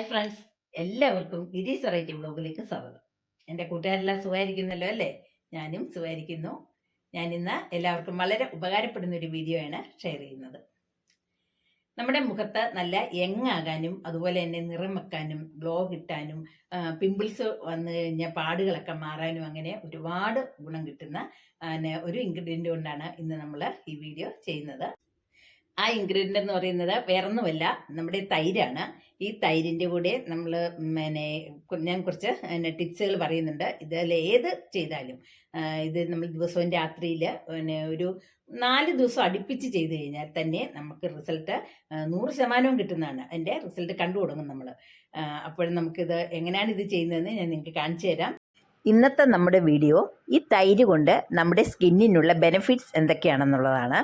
Hi friends. എല്ലാവർക്കും ഗിരീസ് variety ബ്ലോഗിലേക്ക് സ്വാഗതം. എന്റെ കൂട്ടുകാരെല്ലാം സുഖമായിരിക്കുന്നല്ലോ അല്ലേ? ഞാനും സുഖമായിരിക്കുന്നു. ഞാൻ ഇന്ന് എല്ലാവർക്കും വളരെ ഉപകാരപ്പെടുന്ന ഒരു വീഡിയോ ആണ് ഷെയർ ചെയ്യുന്നത്. നമ്മുടെ മുഖത്ത് നല്ല യങ്ങാകാനും അതുപോലെ തന്നെ നിറം വെക്കാനും ഗ്ലോ കിട്ടാനും പിമ്പിൾസ് വന്നു കഴിഞ്ഞാൽ പാടുകളൊക്കെ മാറാനും അങ്ങനെ ഒരുപാട് ഗുണം കിട്ടുന്ന ഒരു ഇൻഗ്രീഡിയന്റ് കൊണ്ടാണ് ഇന്ന് നമ്മൾ ഈ വീഡിയോ ചെയ്യുന്നത്. ആ ഇൻഗ്രീഡിയന്റ് എന്ന് പറയുന്നത് വേറൊന്നുമല്ല നമ്മുടെ തൈരാണ്. ഈ തൈരിന്റെ കൂടെ നമ്മൾ പിന്നെ ഞാൻ കുറച്ച് പിന്നെ ടിപ്സുകൾ പറയുന്നുണ്ട്. ഇതിൽ ഏത് ചെയ്താലും. ഇത് നമ്മൾ ദിവസവും രാത്രിയിൽ പിന്നെ ഒരു നാല് ദിവസം അടുപ്പിച്ച് ചെയ്ത് കഴിഞ്ഞാൽ തന്നെ നമുക്ക് റിസൾട്ട് നൂറ് ശതമാനവും കിട്ടുന്നതാണ്. അതിന്റെ റിസൾട്ട് കണ്ടു തുടങ്ങും നമ്മൾ അപ്പോഴും നമുക്കിത് എങ്ങനെയാണ് ഇത് ചെയ്യുന്നതെന്ന് ഞാൻ നിങ്ങൾക്ക് കാണിച്ചു തരാം. ഇന്നത്തെ നമ്മുടെ വീഡിയോ ഈ തൈര് കൊണ്ട് നമ്മുടെ സ്കിന്നിനുള്ള ബെനിഫിറ്റ്സ് എന്തൊക്കെയാണെന്നുള്ളതാണ്.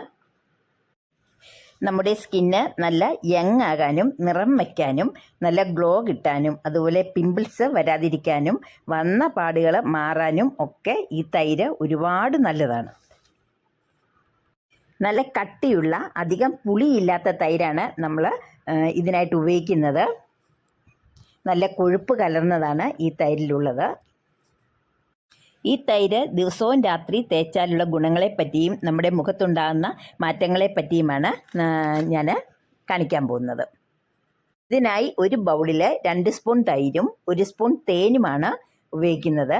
നമ്മുടെ സ്കിന്ന് നല്ല യങ് ആകാനും നിറം വയ്ക്കാനും നല്ല ഗ്ലോ കിട്ടാനും അതുപോലെ പിമ്പിൾസ് വരാതിരിക്കാനും വന്ന പാടുകൾ മാറാനും ഒക്കെ ഈ തൈര് ഒരുപാട് നല്ലതാണ്. നല്ല കട്ടിയുള്ള അധികം പുളിയില്ലാത്ത തൈരാണ് നമ്മൾ ഇതിനായിട്ട് ഉപയോഗിക്കുന്നത്. നല്ല കൊഴുപ്പ് കലർന്നതാണ് ഈ തൈരിലുള്ളത്. ഈ തൈര് ദിവസവും രാത്രി തേച്ചാലുള്ള ഗുണങ്ങളെപ്പറ്റിയും നമ്മുടെ മുഖത്തുണ്ടാകുന്ന മാറ്റങ്ങളെപ്പറ്റിയുമാണ് ഞാൻ കാണിക്കാൻ പോകുന്നത്. ഇതിനായി ഒരു ബൗളിൽ രണ്ട് സ്പൂൺ തൈരും ഒരു സ്പൂൺ തേനുമാണ് ഉപയോഗിക്കുന്നത്.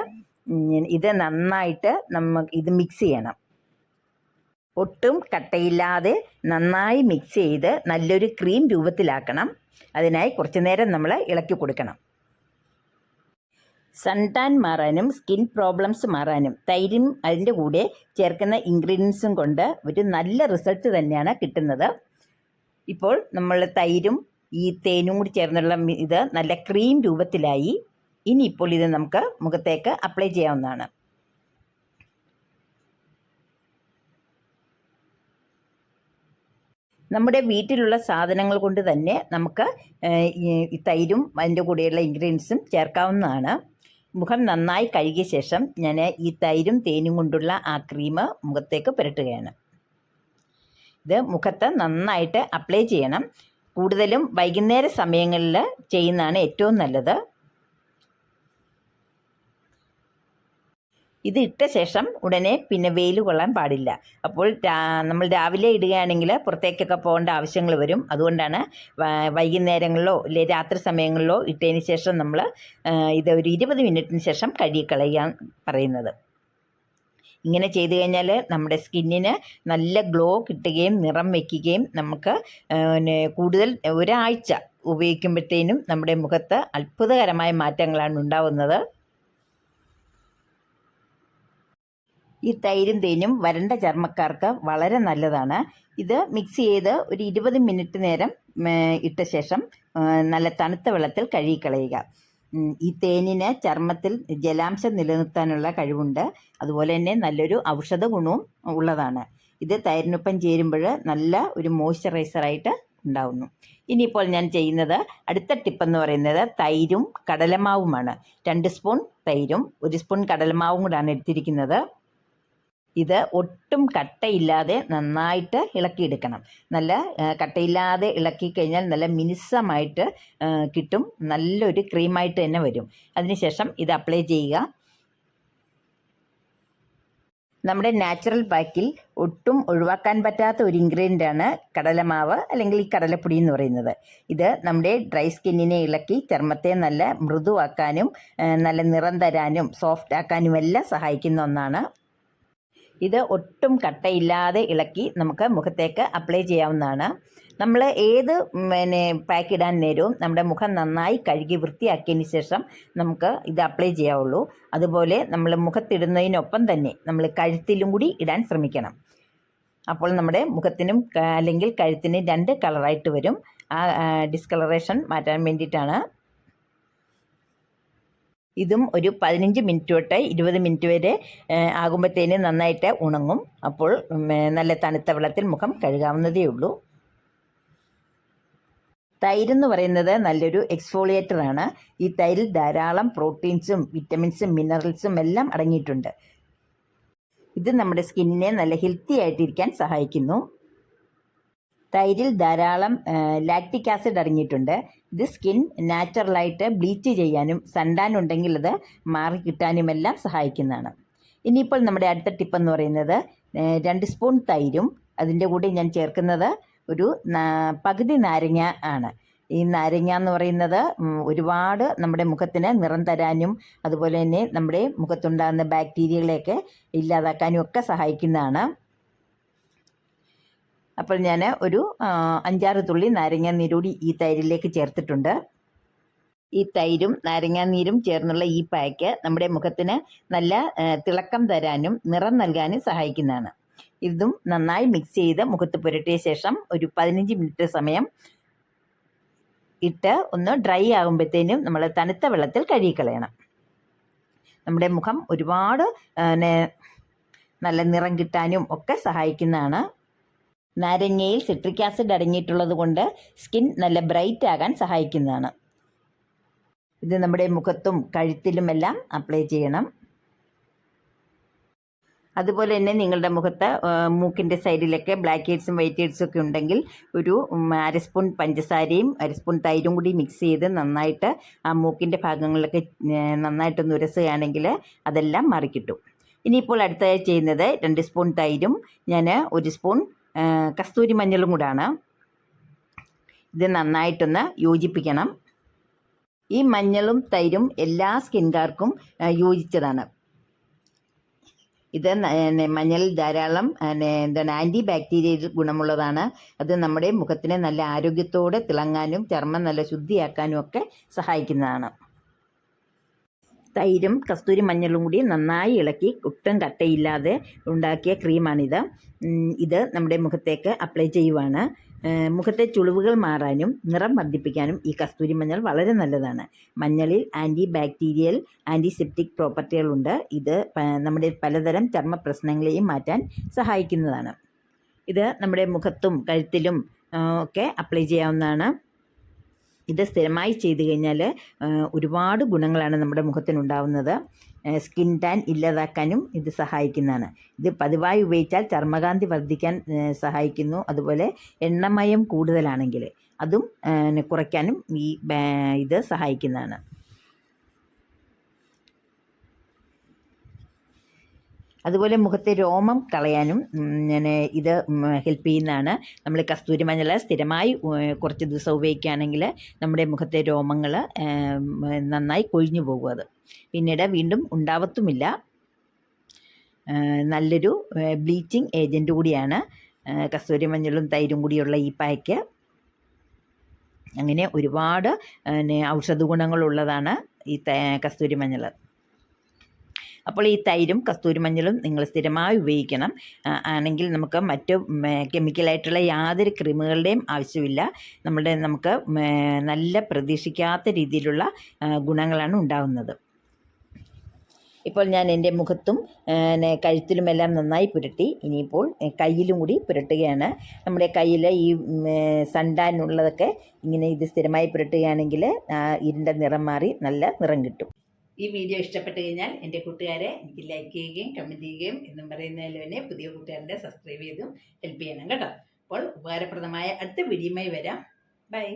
ഇത് നന്നായിട്ട് നമുക്ക് ഇത് മിക്സ് ചെയ്യണം. ഒട്ടും കട്ടയില്ലാതെ നന്നായി മിക്സ് ചെയ്ത് നല്ലൊരു ക്രീം രൂപത്തിലാക്കണം. അതിനായി കുറച്ച് നേരം നമ്മൾ ഇളക്കി കൊടുക്കണം. സൺടാൻ മാറാനും സ്കിൻ പ്രോബ്ലംസ് മാറാനും തൈരും അതിന്റെ കൂടെ ചേർക്കുന്ന ഇൻഗ്രീഡിയൻസും കൊണ്ട് ഒരു നല്ല റിസൾട്ട് തന്നെയാണ് കിട്ടുന്നത്. ഇപ്പോൾ നമ്മൾ തൈരും ഈ തേനും കൂടി ചേർന്നുള്ള ഇത് നല്ല ക്രീം രൂപത്തിലായി. ഇനിയിപ്പോൾ ഇത് നമുക്ക് മുഖത്തേക്ക് അപ്ലൈ ചെയ്യാവുന്നതാണ്. നമ്മുടെ വീട്ടിലുള്ള സാധനങ്ങൾ കൊണ്ട് തന്നെ നമുക്ക് ഈ തൈരും അതിന്റെ കൂടെയുള്ള ഇൻഗ്രീഡിയൻസും ചേർക്കാവുന്നതാണ്. മുഖം നന്നായി കഴുകിയ ശേഷം ഞാൻ ഈ തൈരും തേനും കൊണ്ടുള്ള ആ ക്രീം മുഖത്തേക്ക് പുരട്ടുകയാണ്. ഇത് മുഖത്ത് നന്നായിട്ട് അപ്ലൈ ചെയ്യണം. കൂടുതലും വൈകുന്നേര സമയങ്ങളിൽ ചെയ്യുന്നതാണ് ഏറ്റവും നല്ലത്. ഇത് ഇട്ട ശേഷം ഉടനെ പിന്നെ വെയിൽ കൊള്ളാൻ പാടില്ല. അപ്പോൾ നമ്മൾ രാവിലെ ഇടുകയാണെങ്കിൽ പുറത്തേക്കൊക്കെ പോകേണ്ട ആവശ്യങ്ങൾ വരും. അതുകൊണ്ടാണ് വൈകുന്നേരങ്ങളിലോ ഇല്ലെ രാത്രി സമയങ്ങളിലോ ഇട്ടതിന് ശേഷം നമ്മൾ ഇത് ഒരു ഇരുപത് മിനിറ്റിന് ശേഷം കഴുകിക്കളയാൻ പറയുന്നത്. ഇങ്ങനെ ചെയ്തു കഴിഞ്ഞാൽ നമ്മുടെ സ്കിന്നിന് നല്ല ഗ്ലോ കിട്ടുകയും നിറം വയ്ക്കുകയും നമുക്ക് പിന്നെ കൂടുതൽ ഒരാഴ്ച ഉപയോഗിക്കുമ്പോഴത്തേനും നമ്മുടെ മുഖത്ത് അത്ഭുതകരമായ മാറ്റങ്ങളാണ് ഉണ്ടാവുന്നത്. ഈ തൈരും തേനും വരണ്ട ചർമ്മക്കാർക്ക് വളരെ നല്ലതാണ്. ഇത് മിക്സ് ചെയ്ത് ഒരു ഇരുപത് മിനിറ്റ് നേരം ഇട്ട ശേഷം നല്ല തണുത്ത വെള്ളത്തിൽ കഴുകിക്കളയുക. ഈ തേനിന് ചർമ്മത്തിൽ ജലാംശം നിലനിർത്താനുള്ള കഴിവുണ്ട്. അതുപോലെ തന്നെ നല്ലൊരു ഔഷധ ഗുണവും ഉള്ളതാണ്. ഇത് തൈരിനൊപ്പം ചേരുമ്പോൾ നല്ല ഒരു മോയ്സ്ചറൈസറായിട്ട് ഉണ്ടാവുന്നു. ഇനിയിപ്പോൾ ഞാൻ ചെയ്യുന്നത് അടുത്ത ടിപ്പെന്ന് പറയുന്നത് തൈരും കടലമാവുമാണ്. രണ്ട് സ്പൂൺ തൈരും ഒരു സ്പൂൺ കടലമാവും കൂടാണ് എടുത്തിരിക്കുന്നത്. ഇത് ഒട്ടും കട്ടയില്ലാതെ നന്നായിട്ട് ഇളക്കിയെടുക്കണം. നല്ല കട്ടയില്ലാതെ ഇളക്കി കഴിഞ്ഞാൽ നല്ല മിനുസമായിട്ട് കിട്ടും. നല്ലൊരു ക്രീമായിട്ട് തന്നെ വരും. അതിനുശേഷം ഇത് അപ്ലൈ ചെയ്യുക. നമ്മുടെ നാച്ചുറൽ പാക്കിൽ ഒട്ടും ഒഴിവാക്കാൻ പറ്റാത്ത ഒരു ഇൻഗ്രീഡിയന്റാണ് കടലമാവ് അല്ലെങ്കിൽ ഈ കടലപ്പൊടി എന്ന് പറയുന്നത്. ഇത് നമ്മുടെ ഡ്രൈ സ്കിന്നിനെ ഇളക്കി ചർമ്മത്തെ നല്ല മൃദുവാക്കാനും നല്ല നിറം തരാനും സോഫ്റ്റ് ആക്കാനും എല്ലാം സഹായിക്കുന്ന ഒന്നാണ് ഇത് ഒട്ടും കട്ടയില്ലാതെ ഇളക്കി നമുക്ക് മുഖത്തേക്ക് അപ്ലൈ ചെയ്യാവുന്നതാണ്. നമ്മൾ ഏത് പിന്നെ പാക്ക് ഇടാൻ നേരവും നമ്മുടെ മുഖം നന്നായി കഴുകി വൃത്തിയാക്കിയതിന് ശേഷം നമുക്ക് ഇത് അപ്ലൈ ചെയ്യാവുള്ളൂ. അതുപോലെ നമ്മൾ മുഖത്തിടുന്നതിനൊപ്പം തന്നെ നമ്മൾ കഴുത്തിലും കൂടി ഇടാൻ ശ്രമിക്കണം. അപ്പോൾ നമ്മുടെ മുഖത്തിനും അല്ലെങ്കിൽ കഴുത്തിനും രണ്ട് കളറായിട്ട് വരും. ആ ഡിസ്കളറേഷൻ മാറ്റാൻ വേണ്ടിയിട്ടാണ്. ഇതും ഒരു പതിനഞ്ച് മിനിറ്റ് തൊട്ട് ഇരുപത് മിനിറ്റ് വരെ ആകുമ്പോഴത്തേന് നന്നായിട്ട് ഉണങ്ങും. അപ്പോൾ നല്ല തണുത്ത വെള്ളത്തിൽ മുഖം കഴുകാവുന്നതേ ഉള്ളൂ. തൈര് എന്ന് പറയുന്നത് നല്ലൊരു എക്സ്ഫോളിയേറ്റർ ആണ്. ഈ തൈരിൽ ധാരാളം പ്രോട്ടീൻസും വിറ്റമിൻസും മിനറൽസും എല്ലാം അടങ്ങിയിട്ടുണ്ട്. ഇത് നമ്മുടെ സ്കിന്നിനെ നല്ല ഹെൽത്തി ആയിട്ടിരിക്കാൻ സഹായിക്കുന്നു. തൈരിൽ ധാരാളം ലാക്റ്റിക് ആസിഡ് അടങ്ങിയിട്ടുണ്ട്. ഇത് സ്കിൻ നാച്ചുറലായിട്ട് ബ്ലീച്ച് ചെയ്യാനും സണ്ടാൻ ഉണ്ടെങ്കിൽ അത് മാറി കിട്ടാനുമെല്ലാം സഹായിക്കുന്നതാണ്. ഇനിയിപ്പോൾ നമ്മുടെ അടുത്ത ടിപ്പ് എന്ന് പറയുന്നത് രണ്ട് സ്പൂൺ തൈരും. അതിന്റെ കൂടെ ഞാൻ ചേർക്കുന്നത് ഒരു പകുതി നാരങ്ങ ആണ്. ഈ നാരങ്ങ എന്ന് പറയുന്നത് ഒരുപാട് നമ്മുടെ മുഖത്തിന് നിറം തരാനും അതുപോലെ തന്നെ നമ്മുടെ മുഖത്തുണ്ടാകുന്ന ബാക്ടീരിയകളെയൊക്കെ ഇല്ലാതാക്കാനും ഒക്കെ സഹായിക്കുന്നതാണ്. അപ്പോൾ ഞാൻ ഒരു അഞ്ചാറ് തുള്ളി നാരങ്ങ നീരൂടി ഈ തൈരിലേക്ക് ചേർത്തിട്ടുണ്ട്. ഈ തൈരും നാരങ്ങാനീരും ചേർന്നുള്ള ഈ പായ്ക്ക് നമ്മുടെ മുഖത്തിന് നല്ല തിളക്കം തരാനും നിറം നൽകാനും സഹായിക്കുന്നതാണ്. ഇതും നന്നായി മിക്സ് ചെയ്ത് മുഖത്ത് പുരട്ടിയ ശേഷം ഒരു പതിനഞ്ച് മിനിറ്റ് സമയം ഇട്ട് ഒന്ന് ഡ്രൈ ആകുമ്പോഴത്തേനും നമ്മൾ തണുത്ത വെള്ളത്തിൽ കഴുകിക്കളയണം. നമ്മുടെ മുഖം ഒരുപാട് നല്ല നിറം കിട്ടാനും ഒക്കെ സഹായിക്കുന്നതാണ്. നാരങ്ങയിൽ സിട്രിക് ആസിഡ് അടങ്ങിയിട്ടുള്ളത് കൊണ്ട് സ്കിൻ നല്ല ബ്രൈറ്റ് ആകാൻ സഹായിക്കുന്നതാണ്. ഇത് നമ്മുടെ മുഖത്തും കഴുത്തിലുമെല്ലാം അപ്ലൈ ചെയ്യണം. അതുപോലെ തന്നെ നിങ്ങളുടെ മുഖത്ത് മൂക്കിന്റെ സൈഡിലൊക്കെ ബ്ലാക്ക് ഹെഡ്സും വൈറ്റ് ഹെഡ്സും ഒക്കെ ഉണ്ടെങ്കിൽ ഒരു അരസ്പൂൺ അര സ്പൂൺ പഞ്ചസാരയും അര സ്പൂൺ തൈരും കൂടി മിക്സ് ചെയ്ത് നന്നായിട്ട് ആ മൂക്കിന്റെ ഭാഗങ്ങളിലൊക്കെ നന്നായിട്ടൊന്ന് ഉരസുകയാണെങ്കിൽ അതെല്ലാം മറിക്കിട്ടും. ഇനിയിപ്പോൾ അടുത്തതായി ചെയ്യുന്നത് രണ്ട് സ്പൂൺ തൈരും ഞാൻ ഒരു സ്പൂൺ കസ്തൂരി മഞ്ഞളും കൂടാണ്. ഇത് നന്നായിട്ടൊന്ന് യോജിപ്പിക്കണം. ഈ മഞ്ഞളും തൈരും എല്ലാ സ്കിൻകാർക്കും യോജിച്ചതാണ്. ഇത് മഞ്ഞൾ ധാരാളം എന്താണ് ആന്റി ബാക്ടീരിയൽ ഗുണമുള്ളതാണ്. അത് നമ്മുടെ മുഖത്തിനെ നല്ല ആരോഗ്യത്തോടെ തിളങ്ങാനും ചർമ്മം നല്ല ശുദ്ധിയാക്കാനും ഒക്കെ സഹായിക്കുന്നതാണ്. തൈരും കസ്തൂരി മഞ്ഞളും കൂടി നന്നായി ഇളക്കി ഒട്ടും കട്ടയില്ലാതെ ഉണ്ടാക്കിയ ക്രീമാണിത്. ഇത് നമ്മുടെ മുഖത്തേക്ക് അപ്ലൈ ചെയ്യുവാണ്. മുഖത്തെ ചുളിവുകൾ മാറാനും നിറം വർദ്ധിപ്പിക്കാനും ഈ കസ്തൂരി മഞ്ഞൾ വളരെ നല്ലതാണ്. മഞ്ഞളിൽ ആന്റി ബാക്ടീരിയൽ ആന്റിസെപ്റ്റിക് പ്രോപ്പർട്ടികളുണ്ട് ഇത് നമ്മുടെ പലതരം ചർമ്മ പ്രശ്നങ്ങളെയും മാറ്റാൻ സഹായിക്കുന്നതാണ്. ഇത് നമ്മുടെ മുഖത്തും കഴുത്തിലും ഒക്കെ അപ്ലൈ ചെയ്യാവുന്നതാണ്. ഇത് സ്ഥിരമായി ചെയ്തു കഴിഞ്ഞാൽ ഒരുപാട് ഗുണങ്ങളാണ് നമ്മുടെ മുഖത്തിനുണ്ടാവുന്നത്. സ്കിൻ ടാൻ ഇല്ലാതാക്കാനും ഇത് സഹായിക്കുന്നതാണ്. ഇത് പതിവായി ഉപയോഗിച്ചാൽ ചർമ്മകാന്തി വർദ്ധിക്കാൻ സഹായിക്കുന്നു. അതുപോലെ എണ്ണമയം കൂടുതലാണെങ്കിൽ അതും കുറയ്ക്കാനും ഈ ഇത് സഹായിക്കുന്നതാണ്. അതുപോലെ മുഖത്തെ രോമം കളയാനും ഞാൻ ഇത് ഹെൽപ്പ് ചെയ്യുന്നതാണ്. നമ്മൾ കസ്തൂരി മഞ്ഞൾ സ്ഥിരമായി കുറച്ച് ദിവസം ഉപയോഗിക്കുകയാണെങ്കിൽ നമ്മുടെ മുഖത്തെ രോമങ്ങൾ നന്നായി കൊഴിഞ്ഞു പോകും അത്. പിന്നീട് വീണ്ടും ഉണ്ടാവത്തുമില്ല. നല്ലൊരു ബ്ലീച്ചിങ് ഏജന്റ് കൂടിയാണ് കസ്തൂരി മഞ്ഞളും തൈരും കൂടിയുള്ള ഈ പായ്ക്ക്. അങ്ങനെ ഒരുപാട് ഔഷധ ഗുണങ്ങളുള്ളതാണ് ഈ കസ്തൂരി മഞ്ഞൾ അപ്പോൾ ഈ തൈരും കസ്തൂരി മഞ്ഞളും നിങ്ങൾ സ്ഥിരമായി ഉപയോഗിക്കണം. ആണെങ്കിൽ നമുക്ക് മറ്റ് കെമിക്കലായിട്ടുള്ള യാതൊരു ക്രീമുകളുടെയും ആവശ്യമില്ല. നമ്മുടെ നമുക്ക് നല്ല പ്രതീക്ഷിക്കാത്ത രീതിയിലുള്ള ഗുണങ്ങളാണ് ഉണ്ടാകുന്നത് ഇപ്പോൾ ഞാൻ എന്റെ മുഖത്തും കഴുത്തിലുമെല്ലാം നന്നായി പുരട്ടി. ഇനിയിപ്പോൾ കയ്യിലും കൂടി പുരട്ടുകയാണ്. നമ്മുടെ കയ്യിൽ ഈ സണ്ടാനുള്ളതൊക്കെ ഇങ്ങനെ ഇത് സ്ഥിരമായി പുരട്ടുകയാണെങ്കിൽ ഇരുണ്ട നിറം മാറി നല്ല നിറം കിട്ടും. ഈ വീഡിയോ ഇഷ്ടപ്പെട്ട് കഴിഞ്ഞാൽ എന്റെ കൂട്ടുകാരെ എനിക്ക് ലൈക്ക് ചെയ്യുകയും കമന്റ് ചെയ്യുകയും എന്നും പറയുന്നതിൽ തന്നെ പുതിയ കൂട്ടുകാരുടെ സബ്സ്ക്രൈബ് ചെയ്തും ഹെൽപ്പ് ചെയ്യണം കേട്ടോ. അപ്പോൾ ഉപകാരപ്രദമായ അടുത്ത വീഡിയോയുമായി വരാം. ബൈ